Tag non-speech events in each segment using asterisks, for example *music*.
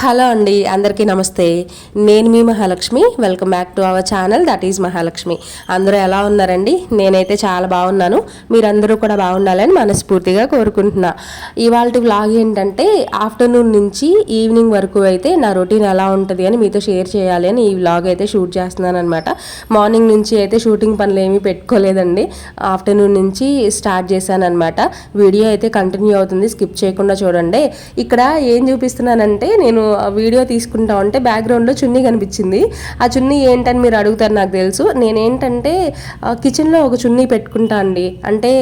Hello అండి అందరికీ నమస్తే. నేను మీ Mahalakshmi. Welcome back to our channel that is Mahalakshmi. అందరూ ఎలా ఉన్నారండి? నేనైతే చాలా బాగున్నాను. మీరందరూ కూడా బాగుండాలని మనస్ఫూర్తిగా కోరుకుంటున్నా. ఇవాళ వ్లాగ్ ఏంటంటే ఆఫ్టర్నూన్ నుంచి ఈవినింగ్ వరకు అయితే నా రొటీన్ ఎలా ఉంటుంది అని మీతో షేర్ చేయాలి అని ఈ వ్లాగ్ అయితే షూట్ చేస్తున్నాను అనమాట మార్నింగ్ నుంచి అయితే షూటింగ్ పనులు ఏమీ పెట్టుకోలేదండి. ఆఫ్టర్నూన్ నుంచి స్టార్ట్ చేశాను అనమాట వీడియో అయితే కంటిన్యూ అవుతుంది. స్కిప్ చేయకుండా చూడండి. ఇక్కడ ఏం చూపిస్తున్నానంటే నేను వీడియో తీసుకుంటా ఉంటే బ్యాక్గ్రౌండ్లో చున్నీ కనిపించింది. ఆ చున్నీ ఏంటని మీరు అడుగుతారు నాకు తెలుసు. నేనేంటంటే కిచెన్లో ఒక చున్నీ పెట్టుకుంటా అండి. అంటే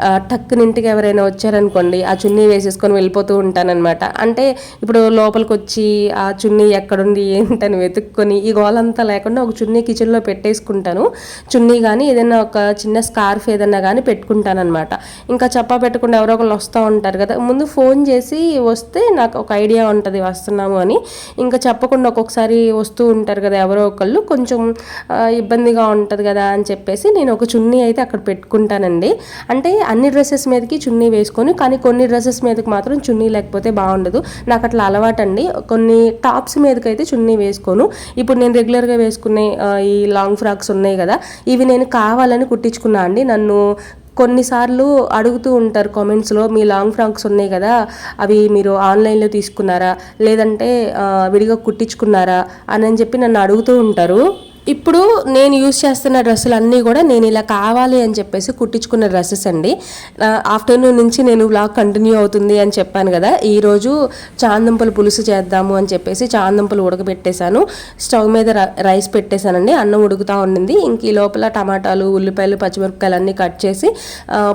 ఆ, టక్కున ఇంటికి ఎవరైనా వచ్చారనుకోండి ఆ చున్నీ వేసేసుకొని వెళ్ళిపోతూ ఉంటానన్నమాట. అంటే ఇప్పుడు లోపలికి వచ్చి ఆ చున్నీ ఎక్కడుంది ఏంటని వెతుక్కొని ఈ గోలంతా లేకుండా ఒక చున్నీ కిచెన్లో పెట్టేసుకుంటాను. చున్నీ కానీ ఏదైనా ఒక చిన్న స్కార్ఫ్ ఏదైనా కానీ పెట్టుకుంటానమాట ఇంకా చెప్పా పెట్టకుండా ఎవరో ఒకళ్ళు వస్తూ ఉంటారు కదా ముందు ఫోన్ చేసి వస్తే నాకు ఒక ఐడియా ఉంటుంది వస్తున్నాము అని. ఇంకా చెప్పకుండా ఒక్కొక్కసారి వస్తూ ఉంటారు కదా ఎవరో ఒకళ్ళు కొంచెం ఇబ్బందిగా ఉంటుంది కదా అని చెప్పేసి నేను ఒక చున్నీ అయితే అక్కడ పెట్టుకుంటానండి. అంటే అన్ని డ్రెస్సెస్ మీదకి చున్నీ వేసుకొని కానీ కొన్ని డ్రెస్సెస్ మీదకి మాత్రం చున్నీ లేకపోతే బాగుండదు. నాకు అట్లా అలవాటండి. కొన్ని టాప్స్ మీదకి అయితే చున్నీ వేసుకోను. ఇప్పుడు నేను రెగ్యులర్గా వేసుకునే ఈ లాంగ్ ఫ్రాక్స్ ఉన్నాయి కదా ఇవి నేను కావాలని కుట్టించుకున్నా అండి. నన్ను కొన్నిసార్లు అడుగుతూ ఉంటారు కామెంట్స్లో మీ లాంగ్ ఫ్రాక్స్ ఉన్నాయి కదా అవి మీరు ఆన్లైన్లో తీసుకున్నారా? లేదంటే విడిగా కుట్టించుకున్నారా? అని చెప్పి నన్ను అడుగుతూ ఉంటారు. ఇప్పుడు నేను యూస్ చేస్తున్న డ్రెస్సులు అన్నీ కూడా నేను ఇలా కావాలి అని చెప్పేసి కుట్టించుకున్న డ్రెస్సెస్ అండి. ఆఫ్టర్నూన్ నుంచి నేను బ్లాగ్ కంటిన్యూ అవుతుంది అని చెప్పాను కదా. ఈరోజు చాందంపలు పులుసు చేద్దాము అని చెప్పేసి చాందంపలు ఉడకబెట్టేశాను. స్టవ్ మీద రైస్ పెట్టేశానండి. అన్నం ఉడుకుతూ ఉండింది ఇంక ఈ లోపల టమాటాలు ఉల్లిపాయలు పచ్చిమిరపకాయలు అన్నీ కట్ చేసి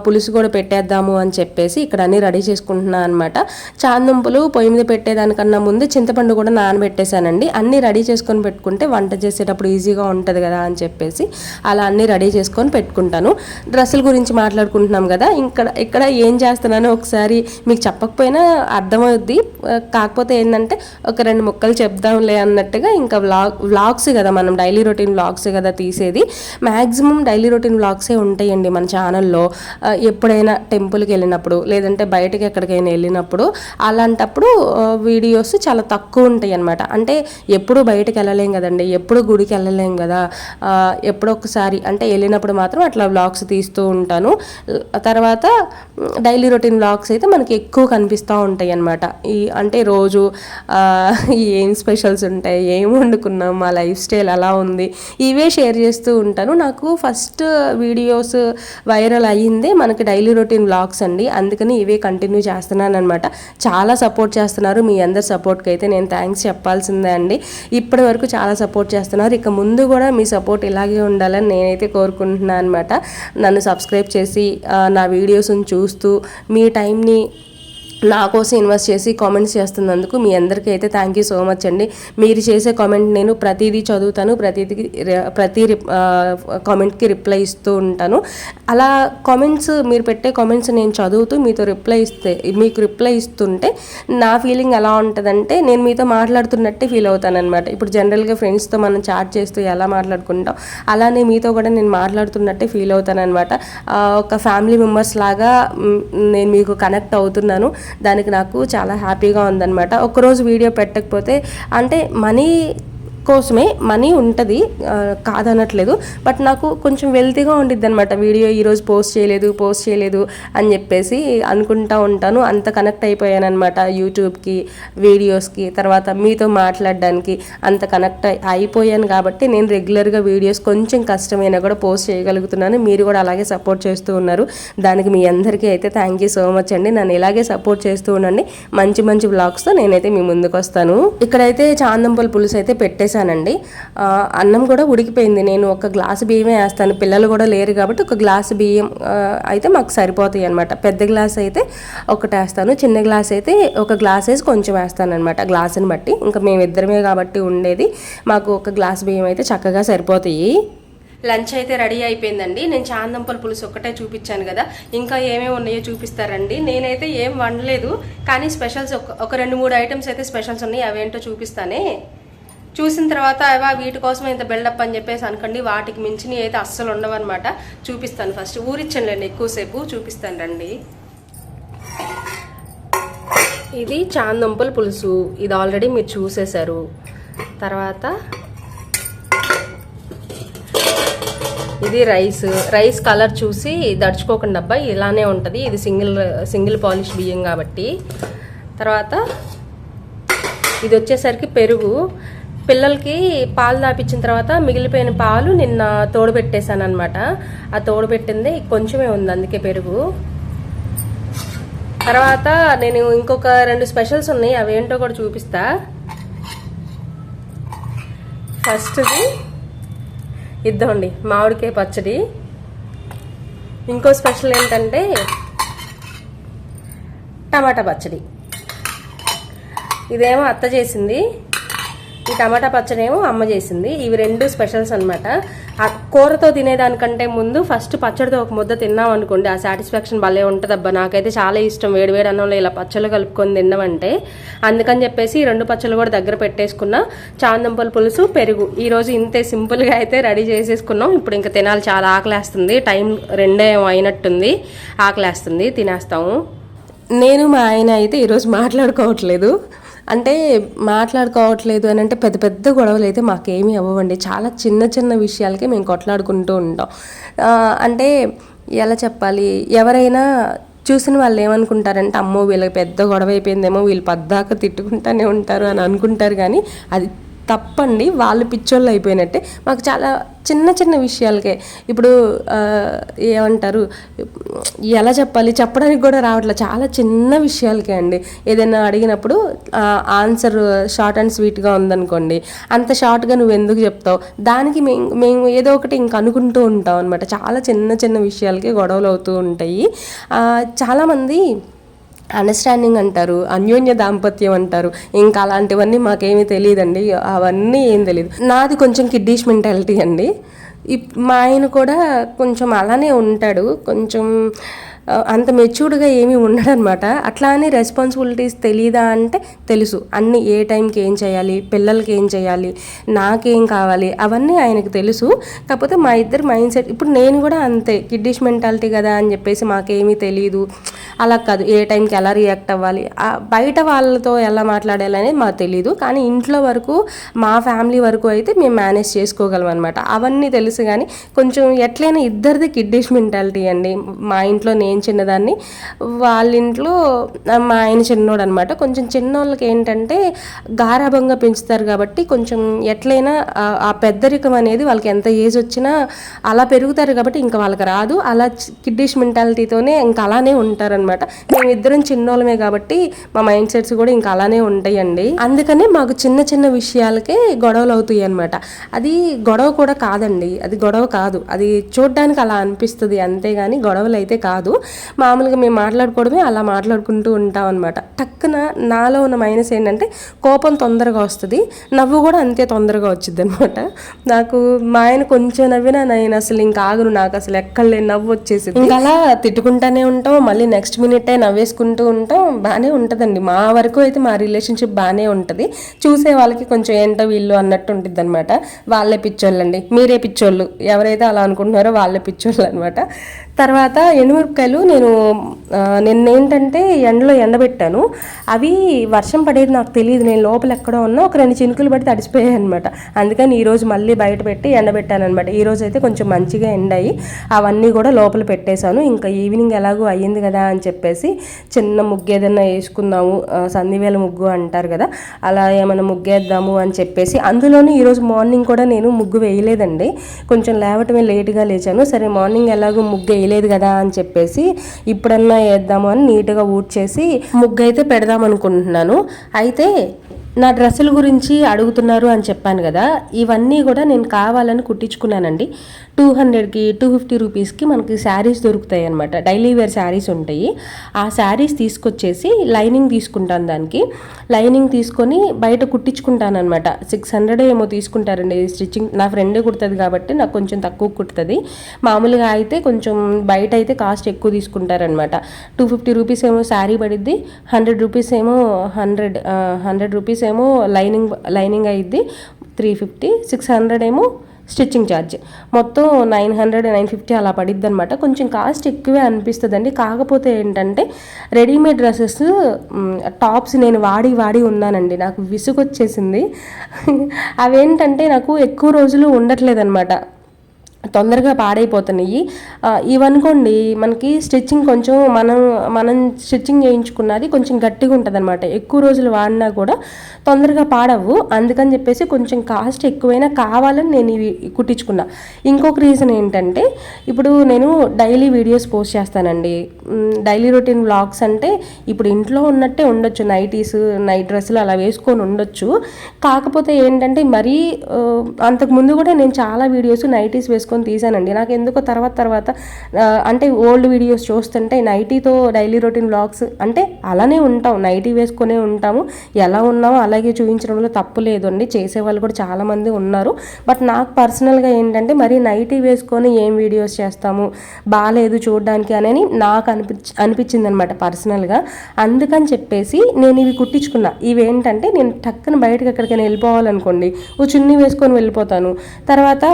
పులుసు కూడా పెట్టేద్దాము అని చెప్పేసి ఇక్కడ అన్నీ రెడీ చేసుకుంటున్నాను అనమాట చాందంపలు పొయ్యి మీద పెట్టేదానికన్నా ముందు చింతపండు కూడా నానబెట్టేశానండి. అన్నీ రెడీ చేసుకొని పెట్టుకుంటే వంట చేసేటప్పుడు ఈజీగా ఉంటుంది కదా అని చెప్పేసి అలా అన్నీ రెడీ చేసుకొని పెట్టుకుంటాను. డ్రెస్సుల గురించి మాట్లాడుకుంటున్నాం కదా ఇక్కడ ఇక్కడ ఏం చేస్తున్నానో ఒకసారి మీకు చెప్పకపోయినా అర్థమవుద్ది. కాకపోతే ఏంటంటే ఒక రెండు ముక్కలు చెప్దాంలే అన్నట్టుగా ఇంకా వ్లాగ్ వ్లాగ్స్ కదా మనం డైలీ రొటీన్ వ్లాగ్స్ కదా తీసేది. మ్యాక్సిమం డైలీ రొటీన్ వ్లాగ్సే ఉంటాయండి మన ఛానల్లో. ఎప్పుడైనా టెంపుల్కి వెళ్ళినప్పుడు లేదంటే బయటకి ఎక్కడికైనా వెళ్ళినప్పుడు అలాంటప్పుడు వీడియోస్ చాలా తక్కువ ఉంటాయి అనమాట అంటే ఎప్పుడు బయటకు వెళ్ళలేం కదండి ఎప్పుడు గుడికి వెళ్ళలేం కదా. ఎప్పుడొకసారి ఎప్పుడో ఒకసారి అంటే వెళ్ళినప్పుడు మాత్రం అట్లా వ్లాగ్స్ తీస్తూ ఉంటాను. తర్వాత డైలీ రొటీన్ వ్లాగ్స్ అయితే మనకి ఎక్కువ కనిపిస్తూ ఉంటాయి అనమాట ఈ అంటే రోజు ఏం స్పెషల్స్ ఉంటాయి ఏం వండుకున్నాం మా లైఫ్ స్టైల్ అలా ఉంది. ఇవే షేర్ చేస్తూ ఉంటాను. నాకు ఫస్ట్ వీడియోస్ వైరల్ అయ్యిందే మనకి డైలీ రొటీన్ వ్లాగ్స్ అండి. అందుకని ఇవే కంటిన్యూ చేస్తున్నాను అనమాట చాలా సపోర్ట్ చేస్తున్నారు మీ అందరి సపోర్ట్కి అయితే నేను థ్యాంక్స్ చెప్పాల్సిందే అండి. ఇప్పటి వరకు చాలా సపోర్ట్ చేస్తున్నారు. ఇక ముందు కూడా మీ సపోర్ట్ ఇలాగే ఉండాలని నేనైతే కోరుకుంటున్నాను అనమాట నన్ను సబ్స్క్రైబ్ చేసి నా వీడియోస్ని చూస్తూ మీ టైంని నా కోసం ఇన్వెస్ట్ చేసి కామెంట్స్ చేస్తున్నందుకు మీ అందరికీ అయితే థ్యాంక్ యూ సో మచ్ అండి. మీరు చేసే కామెంట్ నేను ప్రతిదీ చదువుతాను ప్రతిదీ ప్రతి కామెంట్కి రిప్లై ఇస్తూ ఉంటాను. అలా కామెంట్స్ మీరు పెట్టే కామెంట్స్ నేను చదువుతూ మీతో రిప్లై ఇస్తే మీకు రిప్లై ఇస్తుంటే నా ఫీలింగ్ ఎలా ఉంటుందంటే నేను మీతో మాట్లాడుతున్నట్టే ఫీల్ అవుతాననమాట ఇప్పుడు జనరల్గా ఫ్రెండ్స్తో మనం చాట్ చేస్తూ ఎలా మాట్లాడుకుంటాం అలానే మీతో కూడా నేను మాట్లాడుతున్నట్టే ఫీల్ అవుతాననమాట ఒక ఫ్యామిలీ మెంబర్స్ లాగా నేను మీకు కనెక్ట్ అవుతున్నాను. దానికి నాకు చాలా హ్యాపీగా ఉందన్నమాట. ఒకరోజు వీడియో పెట్టకపోతే అంటే మనీ కోసమే మనీ ఉంటుంది కాదనట్లేదు. బట్ నాకు కొంచెం వెల్తీగా ఉండిద్ది అనమాట వీడియో ఈరోజు పోస్ట్ చేయలేదు పోస్ట్ చేయలేదు అని చెప్పేసి అనుకుంటా ఉంటాను. అంత కనెక్ట్ అయిపోయాను అనమాట యూట్యూబ్కి వీడియోస్కి తర్వాత మీతో మాట్లాడడానికి అంత కనెక్ట్ అయిపోయాను కాబట్టి నేను రెగ్యులర్గా వీడియోస్ కొంచెం కష్టమైనా కూడా పోస్ట్ చేయగలుగుతున్నాను. మీరు కూడా అలాగే సపోర్ట్ చేస్తూ ఉన్నారు. దానికి మీ అందరికీ అయితే థ్యాంక్ యూ సో మచ్ అండి. నన్ను ఇలాగే సపోర్ట్ చేస్తూ ఉండండి. మంచి మంచి బ్లాగ్స్తో నేనైతే మీ ముందుకు వస్తాను ఇక్కడైతే చాందంపల్ పులుసు అయితే పెట్టేశానండి అన్నం కూడా ఉడికిపోయింది. నేను ఒక గ్లాసు బియ్యమే వేస్తాను. పిల్లలు కూడా లేరు కాబట్టి ఒక గ్లాసు బియ్యం అయితే మాకు సరిపోతాయి అనమాట పెద్ద గ్లాస్ అయితే ఒకటి వేస్తాను. చిన్న గ్లాస్ అయితే ఒక గ్లాస్ వేసి కొంచెం వేస్తాను అనమాట గ్లాసుని బట్టి. ఇంకా మేమిద్దరమే కాబట్టి ఉండేది. మాకు ఒక గ్లాస్ బియ్యం అయితే చక్కగా సరిపోతాయి. లంచ్ అయితే రెడీ అయిపోయిందండి. నేను చాందంపల పులుసు ఒక్కటే చూపించాను కదా. ఇంకా ఏమేమి ఉన్నాయో చూపిస్తారండి. నేనైతే ఏం వండలేదు. కానీ స్పెషల్స్ ఒక ఒక రెండు మూడు ఐటమ్స్ అయితే స్పెషల్స్ ఉన్నాయి. అవేంటో చూపిస్తానే. చూసిన తర్వాత అవా వీటి కోసం ఇంత బిల్డప్ అని చెప్పేసి అనుకోండి వాటికి మించినవి అయితే అస్సలు ఉండవన్నమాట. చూపిస్తాను ఫస్ట్ ఊరిచ్చండి ఎక్కువసేపు చూపిస్తాను రండి. ఇది చాందంపుల పులుసు. ఇది ఆల్రెడీ మీరు చూసేశారు. తర్వాత ఇది రైస్. రైస్ కలర్ చూసి దడుచుకోకుండా అబ్బాయి ఇలానే ఉంటుంది. ఇది సింగిల్ సింగిల్ పాలిష్ బియ్యం కాబట్టి. తర్వాత ఇది వచ్చేసరికి పెరుగు. పిల్లలకి పాలు తాపించిన తర్వాత మిగిలిపోయిన పాలు నిన్న తోడుపెట్టేశాను అనమాట ఆ తోడుపెట్టింది కొంచెమే ఉంది అందుకే పెరుగు. తర్వాత నేను ఇంకొక రెండు స్పెషల్స్ ఉన్నాయి అవేంటో కూడా చూపిస్తా. ఫస్ట్ది ఇద్దండి మామిడికాయ పచ్చడి. ఇంకో స్పెషల్ ఏంటంటే టమాటా పచ్చడి. ఇదేమో అత్త చేసింది. ఈ టమాటా పచ్చడి ఏమో అమ్మ చేసింది. ఇవి రెండు స్పెషల్స్ అనమాట కూరతో తినేదానికంటే ముందు ఫస్ట్ పచ్చడితో ఒక ముద్ద తిన్నాం అనుకోండి ఆ సాటిస్ఫాక్షన్ భలే ఉంటుందబ్బా. నాకైతే చాలా ఇష్టం వేడి వేడి అన్నంలో ఇలా పచ్చళ్ళు కలుపుకొని తిన్నామంటే అందుకని చెప్పేసి ఈ రెండు పచ్చళ్ళు కూడా దగ్గర పెట్టేసుకున్న చాందంపల పులుసు పెరుగు. ఈరోజు ఇంతే సింపుల్గా అయితే రెడీ చేసేసుకున్నాం. ఇప్పుడు ఇంకా తినాలి చాలా ఆకలేస్తుంది. టైం రెండే అయినట్టుంది. ఆకలేస్తుంది. తినేస్తాము. నేను మా ఆయన అయితే ఈరోజు మాట్లాడుకోవట్లేదు. అంటే మాట్లాడుకోవట్లేదు అని అంటే పెద్ద పెద్ద గొడవలు అయితే మాకేమీ అవ్వండి చాలా చిన్న చిన్న విషయాలకే మేము కొట్లాడుకుంటూ ఉంటాం. అంటే ఎలా చెప్పాలి? ఎవరైనా చూసిన వాళ్ళు ఏమనుకుంటారంటే అమ్మో వీళ్ళకి పెద్ద గొడవ అయిపోయిందేమో వీళ్ళు పద్దాక తిట్టుకుంటానే ఉంటారు అని అనుకుంటారు కానీ అది తప్పండి వాళ్ళు పిచ్చోళ్ళు అయిపోయినట్టే. మాకు చాలా చిన్న చిన్న విషయాలకే. ఇప్పుడు ఏమంటారు ఎలా చెప్పాలి చెప్పడానికి కూడా రావట్లేదు చాలా చిన్న విషయాలకే అండి. ఏదైనా అడిగినప్పుడు ఆన్సర్ షార్ట్ అండ్ స్వీట్గా ఉందనుకోండి అంత షార్ట్గా నువ్వు ఎందుకు చెప్తావు? దానికి మేము మేము ఏదో ఒకటి ఇంక అనుకుంటూ ఉంటాం అనమాట చాలా చిన్న చిన్న విషయాలకే గొడవలు అవుతూ ఉంటాయి. చాలామంది అండర్స్టాండింగ్ అంటారు అన్యోన్య దాంపత్యం అంటారు. ఇంకా అలాంటివన్నీ మాకేమీ తెలియదండి. అవన్నీ ఏం తెలియదు నాది కొంచెం కిడ్డీష్ మెంటాలిటీ అండి. ఇప్- మా ఆయన కూడా కొంచెం అలానే ఉంటాడు. కొంచెం అంత మెచ్యూర్డ్గా ఏమీ ఉండడనమాట అట్లా అని రెస్పాన్సిబిలిటీస్ తెలియదా అంటే తెలుసు. అన్ని ఏ టైంకి ఏం చేయాలి పిల్లలకి ఏం చేయాలి నాకేం కావాలి అవన్నీ ఆయనకు తెలుసు. కాకపోతే మా ఇద్దరు మైండ్ సెట్ ఇప్పుడు నేను కూడా అంతే కిడ్డిష్ మెంటాలిటీ కదా అని చెప్పేసి మాకేమీ తెలియదు అలా కాదు ఏ టైంకి ఎలా రియాక్ట్ అవ్వాలి. బయట వాళ్ళతో ఎలా మాట్లాడాలి అనేది మాకు తెలియదు కానీ ఇంట్లో వరకు మా ఫ్యామిలీ వరకు అయితే మేము మేనేజ్ చేసుకోగలం అనమాట అవన్నీ తెలుసు కానీ కొంచెం ఎట్లయినా ఇద్దరిది కిడ్డిష్ మెంటాలిటీ అండి. మా ఇంట్లో నేను చిన్నదాన్ని. వాళ్ళ ఇంట్లో మా ఆయన చిన్నోడు అనమాట కొంచెం చిన్నోళ్ళకి ఏంటంటే గారాభంగా పెంచుతారు కాబట్టి కొంచెం ఎట్లయినా ఆ- పెద్దరికం అనేది వాళ్ళకి ఎంత ఏజ్ వచ్చినా అలా పెరుగుతారు కాబట్టి ఇంకా వాళ్ళకి రాదు. అలా కిడ్డిష్ మెంటాలిటీతోనే ఇంకా అలానే ఉంటారనమాట మేమిద్దరం చిన్నోళ్ళమే కాబట్టి మా మైండ్ సెట్స్ కూడా ఇంకా అలానే ఉంటాయండి. అందుకనే మాకు చిన్న చిన్న విషయాలకే గొడవలు అవుతాయి అనమాట అది గొడవ కూడా కాదండి. అది గొడవ కాదు. అది చూడడానికి అలా అనిపిస్తుంది. అంతేగాని గొడవలు అయితే కాదు. మామూలుగా మేము మాట్లాడుకోవడమే అలా మాట్లాడుకుంటూ ఉంటాం అనమాట టక్కున నాలో ఉన్న మైనస్ ఏంటంటే కోపం తొందరగా వస్తుంది. నవ్వు కూడా అంతే తొందరగా వచ్చింది అనమాట నాకు మా ఆయన కొంచెం నవ్వినా నేను అసలు ఇంకా ఆగను నాకు అసలు ఎక్కడ లేని నవ్వు వచ్చేసి ఇంకా అలా తిట్టుకుంటానే ఉంటాం మళ్ళీ నెక్స్ట్ మినిటే నవ్వేసుకుంటూ ఉంటాం బాగానే ఉంటుందండి. మా వరకు అయితే మా రిలేషన్షిప్ బాగానే ఉంటుంది. చూసే వాళ్ళకి కొంచెం ఏంటో వీళ్ళు అన్నట్టు ఉంటుంది అనమాట వాళ్ళే పిచ్చోళ్ళండి మీరే పిచ్చోళ్ళు. ఎవరైతే అలా అనుకుంటున్నారో వాళ్ళే పిచ్చోళ్ళు అనమాట తర్వాత ఎండుమిరపకాయలు నేను నిన్న ఏంటంటే ఎండలో ఎండబెట్టాను. అవి వర్షం పడేది నాకు తెలియదు నేను లోపల ఎక్కడో ఉన్నా ఒక రెండు చినుకులు పడి తడిచిపోయాయి అనమాట అందుకని ఈరోజు మళ్ళీ బయట పెట్టి ఎండబెట్టాను అనమాట ఈరోజు అయితే కొంచెం మంచిగా ఎండాయి. అవన్నీ కూడా లోపల పెట్టేశాను. ఇంకా ఈవినింగ్ ఎలాగో అయ్యింది కదా అని చెప్పేసి చిన్న ముగ్గు ఏదైనా వేసుకుందాము ఆ, సంధివేల ముగ్గు అంటారు కదా అలా ఏమైనా ముగ్గేద్దాము అని చెప్పేసి అందులోనూ ఈరోజు మార్నింగ్ కూడా నేను ముగ్గు వేయలేదండి. కొంచెం లేవటమే లేట్గా లేచాను. సరే మార్నింగ్ ఎలాగో ముగ్గు వేయలేదు. కదా అని చెప్పేసి ఇప్పుడన్నా వేద్దాము అని నీట్గా ఊడ్చేసి ముగ్గు అయితే పెడదాం అనుకుంటున్నాను అయితే నా డ్రెస్సుల గురించి అడుగుతున్నారు అని చెప్పాను కదా ఇవన్నీ కూడా నేను కావాలని కుట్టించుకున్నానండి. టూ హండ్రెడ్కి టూ ఫిఫ్టీ రూపీస్కి మనకి శారీస్ దొరుకుతాయి అనమాట డైలీ వేర్ శారీస్ ఉంటాయి. ఆ శారీస్ తీసుకొచ్చేసి లైనింగ్ తీసుకుంటాను దానికి. లైనింగ్ తీసుకొని బయట కుట్టించుకుంటానమాట సిక్స్ హండ్రెడ్ ఏమో తీసుకుంటారండి. స్టిచ్చింగ్ నా ఫ్రెండే కుడుతుంది కాబట్టి నాకు కొంచెం తక్కువ కుడుతుంది. మామూలుగా అయితే కొంచెం బయట అయితే కాస్ట్ ఎక్కువ తీసుకుంటారనమాట టూ ఫిఫ్టీ రూపీస్ ఏమో శారీ పడిద్ది హండ్రెడ్ రూపీస్ ఏమో హండ్రెడ్ హండ్రెడ్ రూపీస్ ఏమో లైనింగ్ లైనింగ్ అయ్యిద్ది త్రీ ఫిఫ్టీ సిక్స్ హండ్రెడ్ ఏమో స్టిచ్చింగ్ ఛార్జ్. మొత్తం నైన్ హండ్రెడ్ నైన్ ఫిఫ్టీ అలా పడిద్ది అనమాట కొంచెం కాస్ట్ ఎక్కువే అనిపిస్తుందండి. కాకపోతే ఏంటంటే రెడీమేడ్ డ్రెస్సెస్ టాప్స్ నేను వాడి వాడి ఉన్నానండి. నాకు విసుగొచ్చేసింది. *laughs* అవేంటంటే నాకు ఎక్కువ రోజులు ఉండట్లేదు అనమాట తొందరగా పాడైపోతున్నాయి. ఇవనుకోండి మనకి స్టిచ్చింగ్ కొంచెం మనం మనం స్టిచ్చింగ్ చేయించుకున్నది కొంచెం గట్టిగా ఉంటుంది అనమాట ఎక్కువ రోజులు వాడినా కూడా తొందరగా పాడవు. అందుకని చెప్పేసి కొంచెం కాస్ట్ ఎక్కువైనా కావాలని నేను ఇవి కుట్టించుకున్నా. ఇంకొక రీజన్ ఏంటంటే ఇప్పుడు నేను డైలీ వీడియోస్ పోస్ట్ చేస్తానండి. డైలీ రొటీన్ వ్లాగ్స్ అంటే ఇప్పుడు ఇంట్లో ఉన్నట్టే ఉండొచ్చు. నైటీస్ నైట్ డ్రెస్సులు అలా వేసుకొని ఉండొచ్చు. కాకపోతే ఏంటంటే మరీ అంతకుముందు అంతకు ముందు కూడా నేను చాలా వీడియోస్ నైటీస్ వేసుకొని తీసానండి. నాకు ఎందుకో తర్వాత తర్వాత అంటే ఓల్డ్ వీడియోస్ చూస్తుంటే నైటీతో డైలీ రొటీన్ బ్లాగ్స్ అంటే అలానే ఉంటాం. నైటీ వేసుకునే ఉంటాము. ఎలా ఉన్నామో అలాగే చూపించడంలో తప్పు లేదు అండి చేసే వాళ్ళు కూడా చాలామంది ఉన్నారు. బట్ నాకు పర్సనల్గా ఏంటంటే మరి నైటీ వేసుకొని ఏం వీడియోస్ చేస్తాము? బాగాలేదు చూడడానికి అని నాకు అనిపించి అనిపించింది అనమాట పర్సనల్గా. అందుకని చెప్పేసి నేను ఇవి కుట్టించుకున్నా. ఇవేంటంటే నేను టక్కున బయటకు ఎక్కడికైనా వెళ్ళిపోవాలనుకోండి ఓ చున్నీ వేసుకొని వెళ్ళిపోతాను. తర్వాత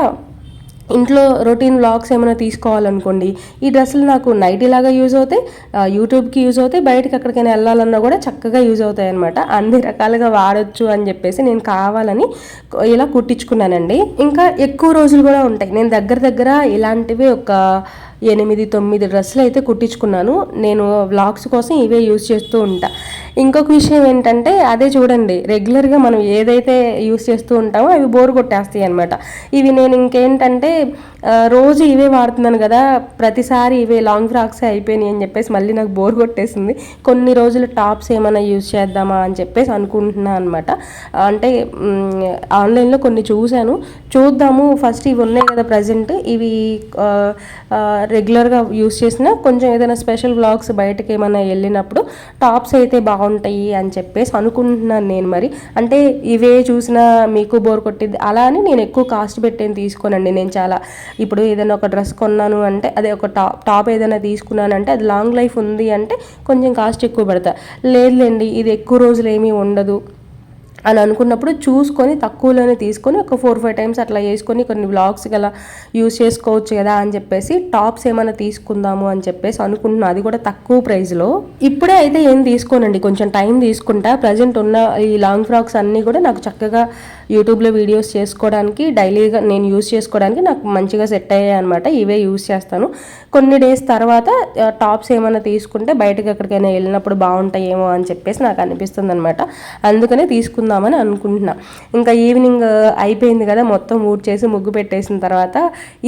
ఇంట్లో రొటీన్ వ్లాగ్స్ ఏమైనా తీసుకోవాలనుకోండి ఈ డ్రెస్సులు నాకు నైటీలాగా యూజ్ అవుతాయి యూట్యూబ్కి యూజ్ అవుతాయి బయటకి ఎక్కడికైనా వెళ్ళాలన్నా కూడా చక్కగా యూజ్ అవుతాయి అనమాట అన్ని రకాలుగా వాడచ్చు అని చెప్పేసి నేను కావాలని ఇలా కుట్టించుకున్నానండి. ఇంకా ఎక్కువ రోజులు కూడా ఉంటాయి. నేను దగ్గర దగ్గర ఇలాంటివి ఒక ఎనిమిది తొమ్మిది డ్రెస్సులు అయితే కుట్టించుకున్నాను. నేను వ్లాగ్స్ కోసం ఇవే యూజ్ చేస్తూ ఉంటా. ఇంకొక విషయం ఏంటంటే అదే చూడండి రెగ్యులర్గా మనం ఏదైతే యూస్ చేస్తూ ఉంటామో అవి బోర్ కొట్టేస్తాయి అనమాట ఇవి నేను ఇంకేంటంటే రోజు ఇవే వాడుతున్నాను కదా ప్రతిసారి ఇవే లాంగ్ ఫ్రాక్స్ అయిపోయినాయి అని చెప్పేసి మళ్ళీ నాకు బోర్ కొట్టేసింది. కొన్ని రోజులు టాప్స్ ఏమైనా యూజ్ చేద్దామా అని చెప్పేసి అనుకుంటున్నాను అనమాట అంటే ఆన్లైన్లో కొన్ని చూశాను. చూద్దాము. ఫస్ట్ ఇవి ఉన్నాయి కదా ప్రజెంట్. ఇవి రెగ్యులర్గా యూస్ చేసిన కొంచెం ఏదైనా స్పెషల్ వ్లాగ్స్ బయటకి ఏమైనా వెళ్ళినప్పుడు టాప్స్ అయితే బాగుంటాయి అని చెప్పేసి అనుకుంటున్నాను నేను మరి. అంటే ఇవే చూసినా మీకు బోర్ కొట్టింది అలా అని నేను ఎక్కువ కాస్ట్ పెట్టేది తీసుకోనండి నేను చాలా. ఇప్పుడు ఏదైనా ఒక డ్రెస్ కొన్నాను అంటే అదే ఒక టాప్ టాప్ ఏదైనా తీసుకున్నానంటే అది లాంగ్ లైఫ్ ఉంది అంటే కొంచెం కాస్ట్ ఎక్కువ పెడతా. లేదులేండి ఇది ఎక్కువ రోజులు ఏమీ ఉండదు. అని అనుకున్నప్పుడు చూసుకొని తక్కువలోనే తీసుకొని ఒక ఫోర్ ఫైవ్ టైమ్స్ అట్లా వేసుకొని కొన్ని బ్లాగ్స్ గల యూస్ చేసుకోవచ్చు కదా అని చెప్పేసి టాప్స్ ఏమైనా తీసుకుందాము అని చెప్పేసి అనుకుంటున్నాను అది కూడా తక్కువ ప్రైస్లో ఇప్పుడే అయితే ఏం తీసుకోనండి. కొంచెం టైం తీసుకుంటా. ప్రజెంట్ ఉన్న ఈ లాంగ్ ఫ్రాక్స్ అన్నీ కూడా నాకు చక్కగా యూట్యూబ్లో వీడియోస్ చేసుకోవడానికి డైలీగా నేను యూస్ చేసుకోవడానికి నాకు మంచిగా సెట్ అయ్యాయి అనమాట ఇవే యూస్ చేస్తాను. కొన్ని డేస్ తర్వాత టాప్స్ ఏమైనా తీసుకుంటే బయటకు ఎక్కడికైనా వెళ్ళినప్పుడు బాగుంటాయేమో అని చెప్పేసి నాకు అనిపిస్తుంది అనమాట అందుకనే తీసుకుందామని అనుకుంటున్నా. ఇంకా ఈవినింగ్ అయిపోయింది కదా మొత్తం ఊడ్ చేసి ముగ్గు పెట్టేసిన తర్వాత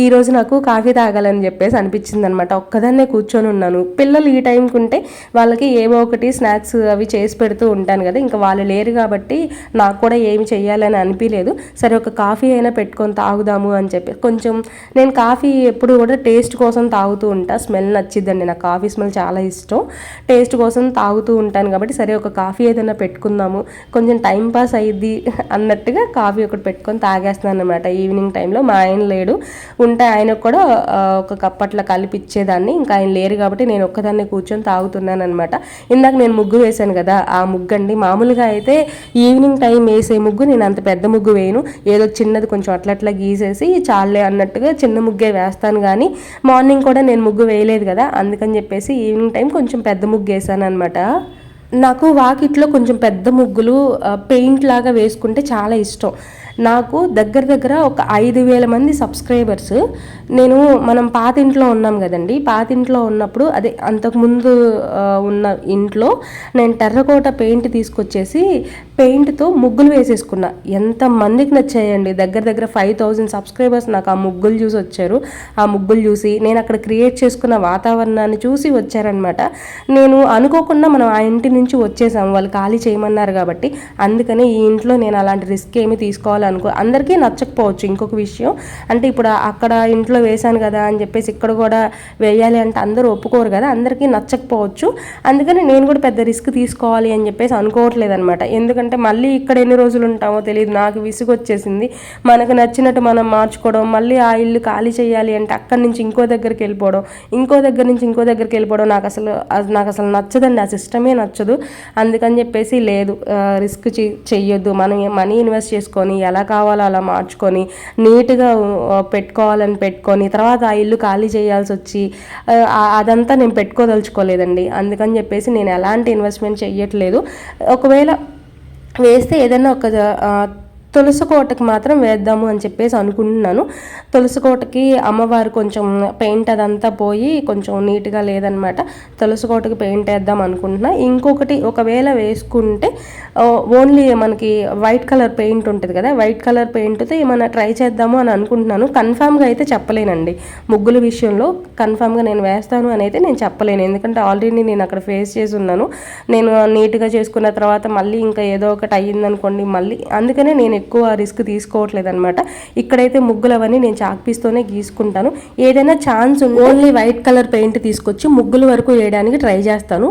ఈరోజు నాకు కాఫీ తాగాలని చెప్పేసి అనిపించింది అనమాట ఒక్కదాన్నే కూర్చొని ఉన్నాను. పిల్లలు ఈ టైంకి ఉంటే వాళ్ళకి ఏవో ఒకటి స్నాక్స్ అవి చేసి పెడుతూ ఉంటాను కదా ఇంకా వాళ్ళు లేరు కాబట్టి నాకు కూడా ఏమి చేయాలని అనిపించలేదు సరే ఒక కాఫీ అయినా పెట్టుకొని తాగుదాము అని చెప్పి. కొంచెం నేను కాఫీ ఎప్పుడు కూడా టేస్ట్ కోసం తాగుతూ ఉంటా. స్మెల్ నచ్చిద్దండి. నాకు కాఫీ స్మెల్ చాలా ఇష్టం. టేస్ట్ కోసం తాగుతూ ఉంటాను కాబట్టి సరే ఒక కాఫీ ఏదైనా పెట్టుకుందాము. కొంచెం టైం పాస్ అయ్యిద్ది అన్నట్టుగా కాఫీ ఒకటి పెట్టుకొని తాగేస్తున్నాను అనమాట ఈవినింగ్ టైంలో మా ఆయన లేడు. ఉంటే ఆయనకు కూడా ఒక కప్ అట్లా ఇంకా ఆయన లేరు కాబట్టి నేను ఒక్కదాన్ని కూర్చొని తాగుతున్నాను అనమాట ఇందాక నేను ముగ్గు వేశాను కదా ఆ ముగ్గు అండి మామూలుగా అయితే ఈవినింగ్ టైం వేసే ముగ్గు నేను అంత పెద్ద పెద్ద ముగ్గు వేయను. ఏదో చిన్నది కొంచెం అట్లా అట్లా గీసేసి చాలే అన్నట్టుగా చిన్న ముగ్గే వేస్తాను కానీ మార్నింగ్ కూడా నేను ముగ్గు వేయలేదు కదా అందుకని చెప్పేసి ఈవినింగ్ టైం కొంచెం పెద్ద ముగ్గు వేసాను అనమాట నాకు వాకిట్లో కొంచెం పెద్ద ముగ్గులు పెయింట్ లాగా వేసుకుంటే చాలా ఇష్టం. నాకు దగ్గర దగ్గర ఒక ఐదు వేల మంది సబ్స్క్రైబర్స్. నేను మనం పాత ఇంట్లో ఉన్నాం కదండి. పాత ఇంట్లో ఉన్నప్పుడు అదే అంతకుముందు ఉన్న ఇంట్లో నేను టెర్రకోట పెయింట్ తీసుకొచ్చేసి పెయింట్తో ముగ్గులు వేసేసుకున్నా. ఎంత మందికి నచ్చాయండి. దగ్గర దగ్గర ఫైవ్ థౌజండ్ సబ్స్క్రైబర్స్ నాకు ఆ ముగ్గులు చూసి వచ్చారు. ఆ ముగ్గులు చూసి నేను అక్కడ క్రియేట్ చేసుకున్న వాతావరణాన్ని చూసి వచ్చారనమాట నేను అనుకోకుండా మనం ఆ ఇంటి నుంచి వచ్చేసాం వాళ్ళు ఖాళీ చేయమన్నారు కాబట్టి అందుకని ఈ ఇంట్లో నేను అలాంటి రిస్క్ ఏమి తీసుకోవాలనుకో అందరికీ నచ్చకపోవచ్చు ఇంకొక విషయం. అంటే ఇప్పుడు అక్కడ ఇంట్లో వేశాను కదా అని చెప్పేసి ఇక్కడ కూడా వేయాలి అంటే అందరూ ఒప్పుకోరు కదా అందరికీ నచ్చకపోవచ్చు. అందుకని నేను కూడా పెద్ద రిస్క్ తీసుకోవాలి అని చెప్పేసి అనుకోవట్లేదు అనమాట ఎందుకంటే మళ్ళీ ఇక్కడ ఎన్ని రోజులు ఉంటామో తెలియదు నాకు విసుగు వచ్చేసింది మనకు నచ్చినట్టు మనం మార్చుకోవడం మళ్ళీ ఆ ఇల్లు ఖాళీ చేయాలి అంటే అక్కడి నుంచి ఇంకో దగ్గరికి వెళ్ళిపోవడం ఇంకో దగ్గర నుంచి ఇంకో దగ్గరికి వెళ్ళిపోవడం నాకు అసలు నాకు అసలు నచ్చదండి. ఆ సిస్టమే నచ్చదు. నచ్చదు అందుకని చెప్పేసి లేదు రిస్క్ చెయ్యొద్దు. మనం మనీ ఇన్వెస్ట్ చేసుకొని ఎలా కావాలో అలా మార్చుకొని నీట్గా పెట్టుకోవాలని పెట్టుకొని తర్వాత ఆ ఇల్లు ఖాళీ చేయాల్సి వచ్చి అదంతా నేను పెట్టుకోదలుచుకోలేదండి. అందుకని చెప్పేసి నేను ఎలాంటి ఇన్వెస్ట్మెంట్ చెయ్యట్లేదు. ఒకవేళ వేస్తే ఏదైనా ఒక తులసి కోటకి మాత్రం వేద్దాము అని చెప్పేసి అనుకుంటున్నాను. తులసి కోటకి అమ్మవారు కొంచెం పెయింట్ అదంతా పోయి కొంచెం నీట్గా లేదనమాట. తులసి కోటకి పెయింట్ వేద్దాం అనుకుంటున్నా. ఇంకొకటి ఒకవేళ వేసుకుంటే ఓన్లీ మనకి వైట్ కలర్ పెయింట్ ఉంటుంది కదా వైట్ కలర్ పెయింట్తో ఏమైనా ట్రై చేద్దాము అని అనుకుంటున్నాను. కన్ఫామ్గా అయితే చెప్పలేనండి. ముగ్గుల విషయంలో కన్ఫామ్గా నేను వేస్తాను అని అయితే నేను చెప్పలేను. ఎందుకంటే ఆల్రెడీ నేను అక్కడ ఫేస్ చేసి ఉన్నాను. నేను నీట్గా చేసుకున్న తర్వాత మళ్ళీ ఇంకా ఏదో ఒకటి అయ్యిందనుకోండి మళ్ళీ అందుకనే నేను ఎక్కువ రిస్క్ తీసుకోవట్లేదు అనమాట ఇక్కడైతే ముగ్గులు అవన్నీ నేను చాక్ పీస్తోనే గీసుకుంటాను. ఏదైనా chance only white colour paint తీసుకొచ్చి ముగ్గుల వరకు వేయడానికి ట్రై చేస్తాను.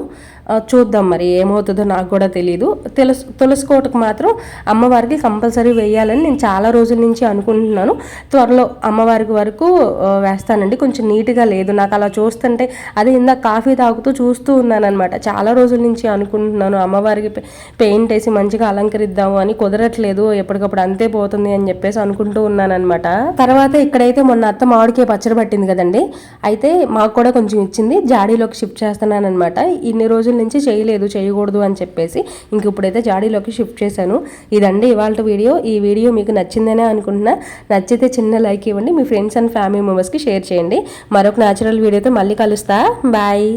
చూద్దాం మరి ఏమవుతుందో నాకు కూడా తెలియదు తులసి తులసి కోటకు మాత్రం అమ్మవారికి కంపల్సరీ వేయాలని నేను చాలా రోజుల నుంచి అనుకుంటున్నాను. త్వరలో అమ్మవారికి వరకు వేస్తానండి. కొంచెం నీట్గా లేదు. నాకు అలా చూస్తుంటే అది ఇందాక కాఫీ తాగుతూ చూస్తూ ఉన్నాను అనమాట చాలా రోజుల నుంచి అనుకుంటున్నాను అమ్మవారికి పెయింట్ వేసి మంచిగా అలంకరిద్దాము అని. కుదరట్లేదు. ఎప్పటికప్పుడు అంతే పోతుంది అని చెప్పేసి అనుకుంటూ ఉన్నాను అనమాట తర్వాత ఇక్కడైతే మొన్న అత్త మామిడికాయ పచ్చడి పట్టింది కదండి. అయితే మాకు కూడా కొంచెం ఇచ్చింది. జాడీలోకి షిఫ్ట్ చేస్తున్నానమాట ఇన్ని రోజులు రోజుల నుంచి చేయలేదు చేయకూడదు అని చెప్పేసి ఇంక ఇప్పుడైతే జాడీలోకి షిఫ్ట్ చేశాను. ఇదండి ఇవాళ వీడియో. ఈ వీడియో మీకు నచ్చిందనే అనుకుంటున్నా. నచ్చితే చిన్న లైక్ ఇవ్వండి. మీ ఫ్రెండ్స్ అండ్ ఫ్యామిలీ మెంబర్స్కి షేర్ చేయండి. మరొక న్యాచురల్ వీడియోతో మళ్ళీ కలుస్తా. బాయ్.